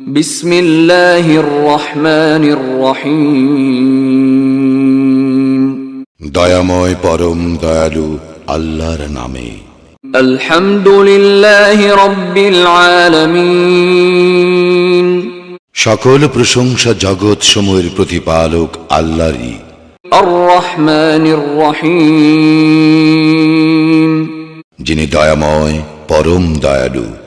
بسم الله الرحمن الرحيم দয়াময় পরম দয়ালু আল্লাহর নামে الحمد لله رب العالمين সকল প্রশংসা জগৎ সমূহের প্রতিপালক আল্লাহরই الرحمن الرحيم যিনি দয়াময় পরম দয়ালু مالك يوم الدين